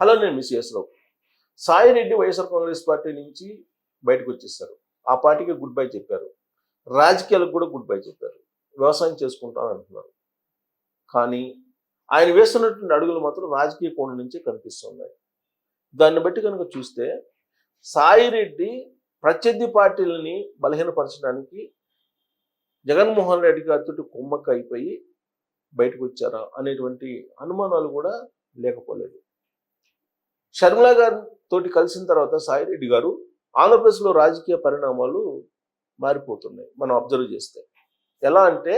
Hello నేను miss చేస్తున్నావు Sai Reddy YSR Congress party నుంచి బయటకు వచ్చేసారు ఆ పార్టీకి గుడ్ బై చెప్పారు. రాజకీయాలకు కూడా గుడ్ బై చెప్పారు. వ్యవసాయం చేసుకుంటాను అంటున్నారు. కానీ ఆయన వేస్తున్నటువంటి అడుగులు మాత్రం రాజకీయ కోణం నుంచే కనిపిస్తున్నాయి. దాన్ని బట్టి కనుక చూస్తే సాయిరెడ్డి ప్రత్యర్థి పార్టీలని బలహీనపరచడానికి జగన్మోహన్ రెడ్డి గారితో కుమ్మక్క అయిపోయి బయటకు వచ్చారా అనేటువంటి అనుమానాలు కూడా లేకపోలేదు. షర్మిల గారి తోటి కలిసిన తర్వాత సాయిరెడ్డి గారు ఆంధ్రప్రదేశ్లో రాజకీయ పరిణామాలు మారిపోతున్నాయి మనం అబ్జర్వ్ చేస్తే. ఎలా అంటే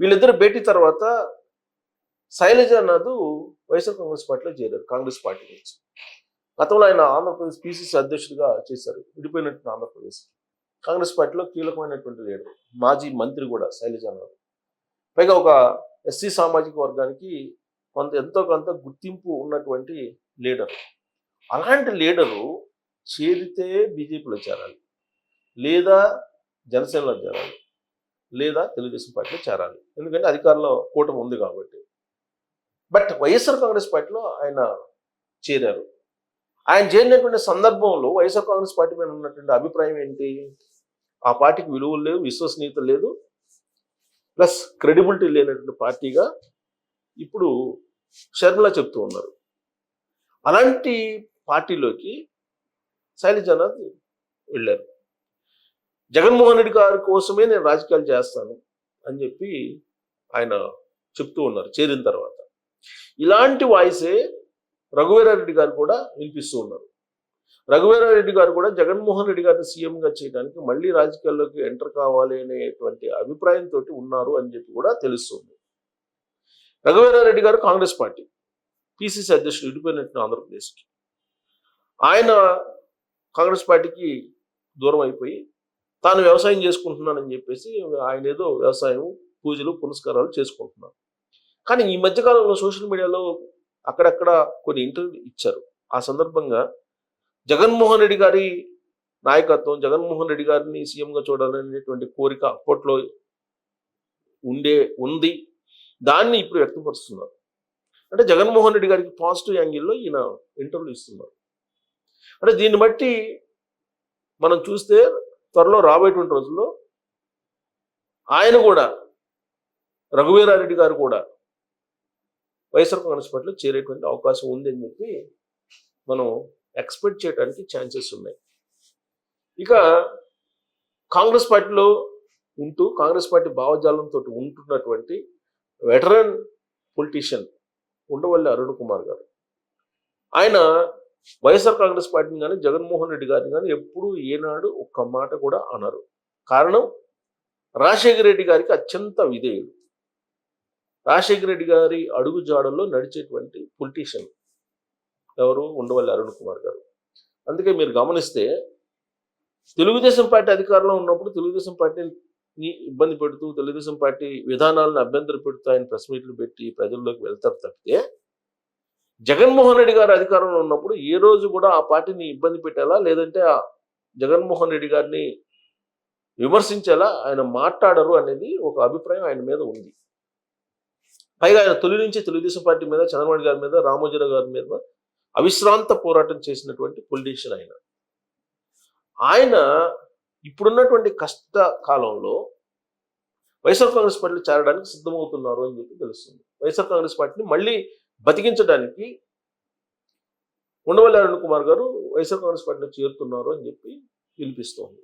వీళ్ళిద్దరు భేటీ తర్వాత శైలజానాథ్ వైఎస్ఆర్ కాంగ్రెస్ పార్టీలో చేరారు కాంగ్రెస్ పార్టీ నుంచి. గతంలో ఆయన ఆంధ్రప్రదేశ్ పిసిసి అధ్యక్షుడిగా చేశారు విడిపోయినట్టు ఆంధ్రప్రదేశ్. కాంగ్రెస్ పార్టీలో కీలకమైనటువంటి లీడర్ మాజీ మంత్రి కూడా శైలజానాథ్ పైగా ఒక ఎస్సీ సామాజిక వర్గానికి కొంత ఎంతో కొంత గుర్తింపు ఉన్నటువంటి లీడర్. అలాంటి లీడరు చేరితే బీజేపీలో చేరాలి. లేదా జనసేనలో చేరాలి. లేదా తెలుగుదేశం పార్టీలో చేరాలి. ఎందుకంటే అధికారంలో కూటమి ఉంది కాబట్టి. బట్ వైఎస్ఆర్ కాంగ్రెస్ పార్టీలో ఆయన చేరారు. ఆయన చేరినటువంటి సందర్భంలో వైఎస్ఆర్ కాంగ్రెస్ పార్టీ మీద ఉన్నటువంటి అభిప్రాయం ఏంటి? ఆ పార్టీకి విలువలు లేవు విశ్వసనీయత లేదు. ప్లస్ క్రెడిబిలిటీ లేనటువంటి పార్టీగా ఇప్పుడు షర్మిల చెప్తూ ఉన్నారు. అలాంటి పార్టీలోకి శైలజనాథ్ వెళ్ళారు. జగన్మోహన్ రెడ్డి గారి కోసమే నేను రాజకీయాలు చేస్తాను అని చెప్పి ఆయన చెప్తూ ఉన్నారు చేరిన తర్వాత. ఇలాంటి వాయిసే రఘువీరారెడ్డి గారు కూడా వినిపిస్తూ ఉన్నారు. రఘువీరారెడ్డి గారు కూడా జగన్మోహన్ రెడ్డి గారిని సీఎంగా చేయడానికి మళ్ళీ రాజకీయాల్లోకి ఎంటర్ కావాలి అనేటువంటి అభిప్రాయంతో ఉన్నారు అని చెప్పి కూడా తెలుస్తుంది. రఘువీరారెడ్డి గారు కాంగ్రెస్ పార్టీ పిసిసి అధ్యక్షుడు విడిపోయినట్టు ఆంధ్రప్రదేశ్కి. ఆయన కాంగ్రెస్ పార్టీకి దూరం అయిపోయి తాను వ్యవసాయం చేసుకుంటున్నానని చెప్పేసి ఆయన ఏదో వ్యవసాయం పూజలు పునస్కారాలు చేసుకుంటున్నారు. కానీ ఈ మధ్యకాలంలో సోషల్ మీడియాలో అక్కడక్కడ కొన్ని ఇంటర్వ్యూ ఇచ్చారు. ఆ సందర్భంగా జగన్మోహన్ రెడ్డి గారి నాయకత్వం జగన్మోహన్ రెడ్డి గారిని సీఎంగా చూడాలనేటువంటి కోరిక అప్పట్లో ఉండే ఉంది. దాన్ని ఇప్పుడు వ్యక్తపరుస్తున్నారు. అంటే జగన్మోహన్ రెడ్డి గారికి పాజిటివ్ యాంగిల్లో ఈయన ఇంటర్వ్యూ ఇస్తున్నారు. అంటే దీన్ని బట్టి మనం చూస్తే త్వరలో రాబోయేటువంటి రోజుల్లో ఆయన కూడా రఘువీరారెడ్డి గారు కూడా వైఎస్ఆర్ కాంగ్రెస్ పార్టీలో చేరేటువంటి అవకాశం ఉంది అని చెప్పి మనం ఎక్స్పెక్ట్ చేయడానికి ఛాన్సెస్ ఉన్నాయి. ఇక కాంగ్రెస్ పార్టీలో ఉంటూ కాంగ్రెస్ పార్టీ భావజాలంతో ఉంటున్నటువంటి వెటరన్ పొలిటీషియన్ ఉండవల్లి అరుణ్ కుమార్ గారు. ఆయన వైఎస్ఆర్ కాంగ్రెస్ పార్టీని కానీ జగన్మోహన్ రెడ్డి గారిని కానీ ఎప్పుడూ ఏనాడు ఒక్క మాట కూడా అనరు. కారణం రాజశేఖర రెడ్డి గారికి అత్యంత విధేయుడు. రాజశేఖర రెడ్డి గారి అడుగు జాడల్లో నడిచేటువంటి పొలిటీషియన్ ఎవరు? ఉండవల్లి అరుణ్ కుమార్ గారు. అందుకే మీరు గమనిస్తే తెలుగుదేశం పార్టీ అధికారంలో ఉన్నప్పుడు తెలుగుదేశం పార్టీని ఇబ్బంది పెడుతూ తెలుగుదేశం పార్టీ విధానాలను అభ్యంతర పెడుతూ ఆయన ప్రెస్ మీట్లు పెట్టి ప్రజల్లోకి వెళ్తారు తప్పితే జగన్మోహన్ రెడ్డి గారు అధికారంలో ఉన్నప్పుడు ఏ రోజు కూడా ఆ పార్టీని ఇబ్బంది పెట్టేలా లేదంటే ఆ జగన్మోహన్ రెడ్డి గారిని విమర్శించేలా ఆయన మాట్లాడరు అనేది ఒక అభిప్రాయం ఆయన మీద ఉంది. పైగా ఆయన తొలి నుంచి తెలుగుదేశం పార్టీ మీద చంద్రబాబు గారి మీద రామోజీరావు గారి మీద అవిశ్రాంత పోరాటం చేసినటువంటి పొలిటీషియన్ ఆయన. ఆయన ఇప్పుడున్నటువంటి కష్ట కాలంలో వైఎస్ఆర్ కాంగ్రెస్ పార్టీలో చేరడానికి సిద్ధమవుతున్నారు అని చెప్పి తెలుస్తుంది. వైఎస్ఆర్ కాంగ్రెస్ పార్టీని మళ్ళీ బతికించడానికి ఉండవల్లి అరుణ్ కుమార్ గారు వైఎస్ఆర్ కాంగ్రెస్ పార్టీలో చేరుతున్నారు అని చెప్పి వినిపిస్తోంది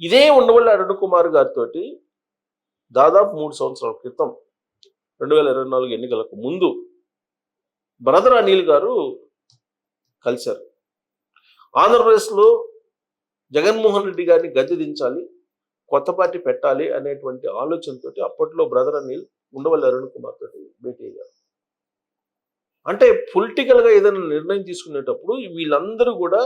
ఇదే ఉండవల్లి అరుణ్ కుమార్ గారితో దాదాపు మూడు సంవత్సరాల క్రితం రెండు వేల ఇరవై నాలుగు ఎన్నికలకు ముందు బ్రదర్ అనిల్ గారు కలిశారు. ఆంధ్రప్రదేశ్లో జగన్మోహన్ రెడ్డి గారిని గద్దె దించాలి కొత్త పార్టీ పెట్టాలి అనేటువంటి ఆలోచనతోటి అప్పట్లో బ్రదర్ అనిల్ ఉండవల్లి అరుణ్ కుమార్ తోటి భేటీ అయ్యారు. అంటే పొలిటికల్గా ఏదైనా నిర్ణయం తీసుకునేటప్పుడు వీళ్ళందరూ కూడా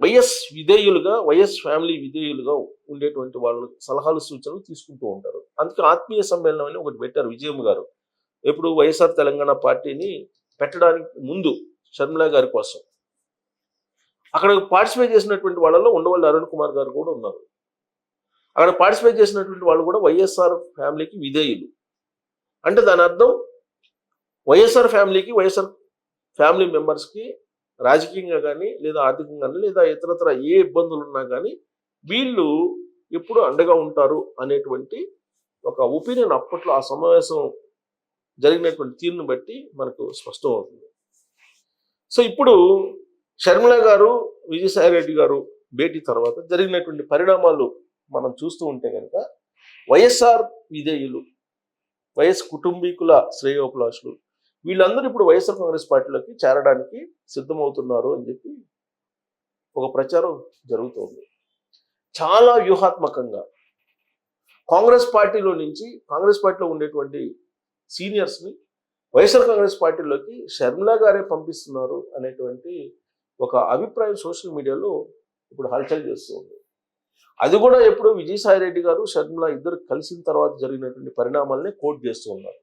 వైఎస్ విధేయులుగా వైఎస్ ఫ్యామిలీ విధేయులుగా ఉండేటువంటి వాళ్ళు సలహాలు సూచనలు తీసుకుంటూ ఉంటారు. అందుకే ఆత్మీయ సమ్మేళనం అని ఒకటి పెట్టారు విజయం గారు. ఎప్పుడు వైఎస్ఆర్ తెలంగాణ పార్టీని పెట్టడానికి ముందు షర్మిల గారి కోసం. అక్కడ పార్టిసిపేట్ చేసినటువంటి వాళ్ళలో ఉండవల్లి అరుణ్ కుమార్ గారు కూడా ఉన్నారు. అక్కడ పార్టిసిపేట్ చేసినటువంటి వాళ్ళు కూడా వైఎస్ఆర్ ఫ్యామిలీకి విధేయులు. అంటే దాని అర్థం వైఎస్ఆర్ ఫ్యామిలీకి వైఎస్ఆర్ ఫ్యామిలీ మెంబర్స్కి రాజకీయంగా కానీ లేదా ఆర్థికంగా కానీ లేదా ఇతరత్ర ఏ ఇబ్బందులు ఉన్నా కానీ వీళ్ళు ఎప్పుడు అండగా ఉంటారు అనేటువంటి ఒక ఒపీనియన్ అప్పట్లో ఆ సమావేశం జరిగినటువంటి తీరును బట్టి మనకు స్పష్టం అవుతుంది సో ఇప్పుడు షర్మిల గారు విజయసాయి రెడ్డి గారు భేటీ తర్వాత జరిగినటువంటి పరిణామాలు మనం చూస్తూ ఉంటే కనుక వైఎస్ఆర్ విధేయులు వైఎస్ కుటుంబీకుల శ్రేయోభిలాషులు వీళ్ళందరూ ఇప్పుడు వైఎస్ఆర్ కాంగ్రెస్ పార్టీలోకి చేరడానికి సిద్ధమవుతున్నారు అని చెప్పి ఒక ప్రచారం జరుగుతోంది. చాలా వ్యూహాత్మకంగా కాంగ్రెస్ పార్టీలో నుంచి కాంగ్రెస్ పార్టీలో ఉండేటువంటి సీనియర్స్ని వైఎస్ఆర్ కాంగ్రెస్ పార్టీలోకి షర్మిలా గారే పంపిస్తున్నారు అనేటువంటి ఒక అభిప్రాయం సోషల్ మీడియాలో ఇప్పుడు హల్చల్ చేస్తూ ఉంది. అది కూడా ఎప్పుడు విజయసాయి రెడ్డి గారు షర్మిల ఇద్దరు కలిసిన తర్వాత జరిగినటువంటి పరిణామాలనే కోట్ చేస్తూ ఉన్నారు.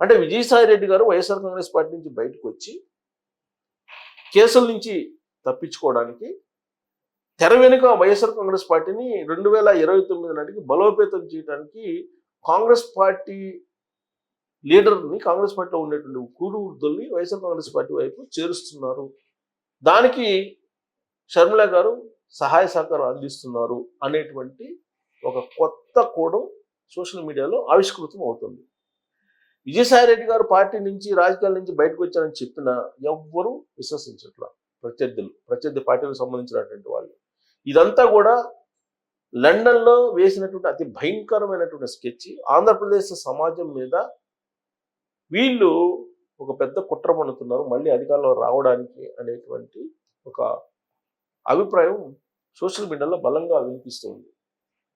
అంటే విజయసాయి రెడ్డి గారు వైఎస్ఆర్ కాంగ్రెస్ పార్టీ నుంచి బయటకు వచ్చి కేసుల నుంచి తప్పించుకోవడానికి తెర వెనుక వైఎస్ఆర్ కాంగ్రెస్ పార్టీని రెండు వేల ఇరవై తొమ్మిది నాటికి బలోపేతం చేయడానికి కాంగ్రెస్ పార్టీ లీడర్ని కాంగ్రెస్ పార్టీలో ఉండేటువంటి కూడు వృద్ధుల్ని వైఎస్ఆర్ కాంగ్రెస్ పార్టీ వైపు చేరుస్తున్నారు. దానికి షర్మిల గారు సహాయ సహకారం అందిస్తున్నారు అనేటువంటి ఒక కొత్త కోణం సోషల్ మీడియాలో ఆవిష్కృతం అవుతుంది. విజయసాయి రెడ్డి గారు పార్టీ నుంచి రాజకీయాల నుంచి బయటకు వచ్చారని చెప్పినా ఎవ్వరూ విశ్వసించట్ల. ప్రత్యర్థులు ప్రత్యర్థి పార్టీలకు సంబంధించినటువంటి వాళ్ళు. ఇదంతా కూడా లండన్లో వేసినటువంటి అతి భయంకరమైనటువంటి స్కెచ్. ఆంధ్రప్రదేశ్ సమాజం మీద వీళ్ళు ఒక పెద్ద కుట్ర పన్నుతున్నారు. మళ్ళీ అధికారంలో రావడానికి అనేటువంటి ఒక అభిప్రాయం సోషల్ మీడియాలో బలంగా వినిపిస్తుంది.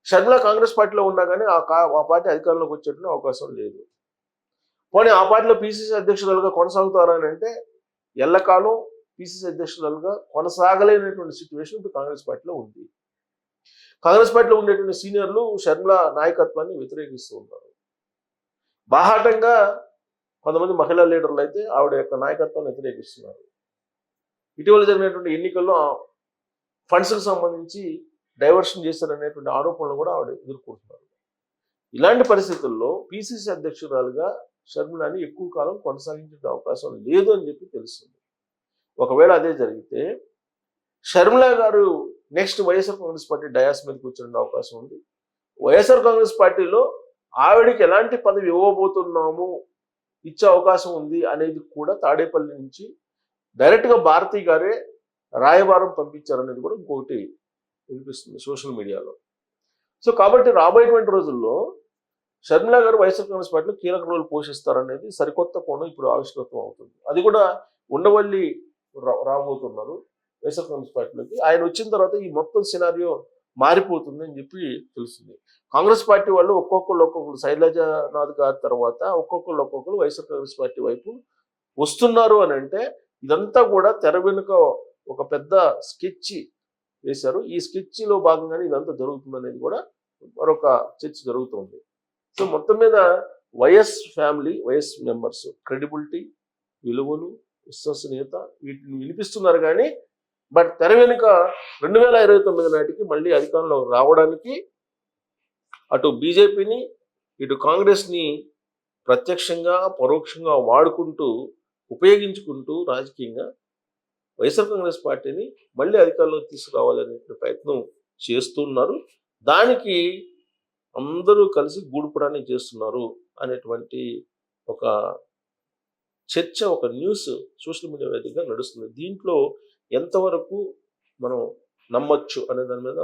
షర్మిల కాంగ్రెస్ పార్టీలో ఉన్నా కానీ ఆ కా- ఆ పార్టీ అధికారంలోకి వచ్చేటువంటి అవకాశం లేదు. పోనీ ఆ పార్టీలో పిసిసి అధ్యక్షురాలుగా కొనసాగుతారని అంటే ఎల్లకాలం పిసిసి అధ్యక్షురాలుగా కొనసాగలేనటువంటి సిచ్యువేషన్ ఇప్పుడు కాంగ్రెస్ పార్టీలో ఉంది. కాంగ్రెస్ పార్టీలో ఉండేటువంటి సీనియర్లు షర్మిల నాయకత్వాన్ని వ్యతిరేకిస్తూ ఉన్నారు. బాహాటంగా కొంతమంది మహిళా లీడర్లు అయితే ఆవిడ యొక్క నాయకత్వాన్ని వ్యతిరేకిస్తున్నారు. ఇటీవల జరిగినటువంటి ఎన్నికల్లో ఫండ్స్కి సంబంధించి డైవర్షన్ చేశారనేటువంటి ఆరోపణలు కూడా ఆవిడ ఎదుర్కొంటున్నారు. ఇలాంటి పరిస్థితుల్లో పిసిసి అధ్యక్షురాలుగా షర్మిలాని ఎక్కువ కాలం కొనసాగించే అవకాశం లేదు అని చెప్పి తెలుస్తుంది. ఒకవేళ అదే జరిగితే షర్మిలా గారు next YSR Congress party dais మీద కూర్చునే అవకాశం ఉంది. వైఎస్ఆర్ కాంగ్రెస్ పార్టీలో ఆవిడకి ఎలాంటి పదవి ఇవ్వబోతున్నాము ఇచ్చే అవకాశం ఉంది అనేది కూడా తాడేపల్లి నుంచి డైరెక్ట్గా భారతి గారే రాయబారం పంపించారనేది కూడా ఇంకొకటి వినిపిస్తుంది సోషల్ మీడియాలో. సో కాబట్టి రాబోయేటువంటి రోజుల్లో షర్మిలా గారు వైఎస్ఆర్ కాంగ్రెస్ పార్టీలో కీలక రోల్ పోషిస్తారనేది సరికొత్త కోణం ఇప్పుడు ఆవిష్కృతం అవుతుంది. అది కూడా ఉండవల్లి రా- రాబోతున్నారు వైఎస్ఆర్ కాంగ్రెస్ పార్టీలోకి. ఆయన వచ్చిన తర్వాత ఈ మొత్తం సినారియో మారిపోతుంది అని చెప్పి తెలుస్తుంది. కాంగ్రెస్ పార్టీ వాళ్ళు ఒక్కొక్కరు ఒక్కొక్కరు శైలజనాథ్ గారి తర్వాత ఒక్కొక్కరు ఒక్కొక్కరు వైఎస్ఆర్ కాంగ్రెస్ పార్టీ వైపు వస్తున్నారు అని అంటే ఇదంతా కూడా తెర వెనుక ఒక పెద్ద స్కెచ్ వేశారు. ఈ స్కెచ్లో భాగంగానే ఇదంతా జరుగుతుంది అనేది కూడా మరొక చర్చ జరుగుతుంది. సో మొత్తం మీద YS family YS members credibility విలువలు విశ్వసనీయత వీటిని వినిపిస్తున్నారు కానీ బట్ తెర వెనుక రెండు వేల ఇరవై తొమ్మిది నాటికి మళ్ళీ అధికారంలో రావడానికి అటు బీజేపీని ఇటు కాంగ్రెస్ని ప్రత్యక్షంగా పరోక్షంగా వాడుకుంటూ ఉపయోగించుకుంటూ రాజకీయంగా వైఎస్ఆర్ కాంగ్రెస్ పార్టీని మళ్ళీ అధికారంలోకి తీసుకురావాలనే ప్రయత్నం చేస్తున్నారు. దానికి అందరూ కలిసి గూడుపుడాన్ని చేస్తున్నారు అనేటువంటి ఒక చర్చ ఒక న్యూస్ సోషల్ మీడియా వేదికగా నడుస్తుంది. దీంట్లో ఎంతవరకు మనం నమ్మొచ్చు అనే దాని మీద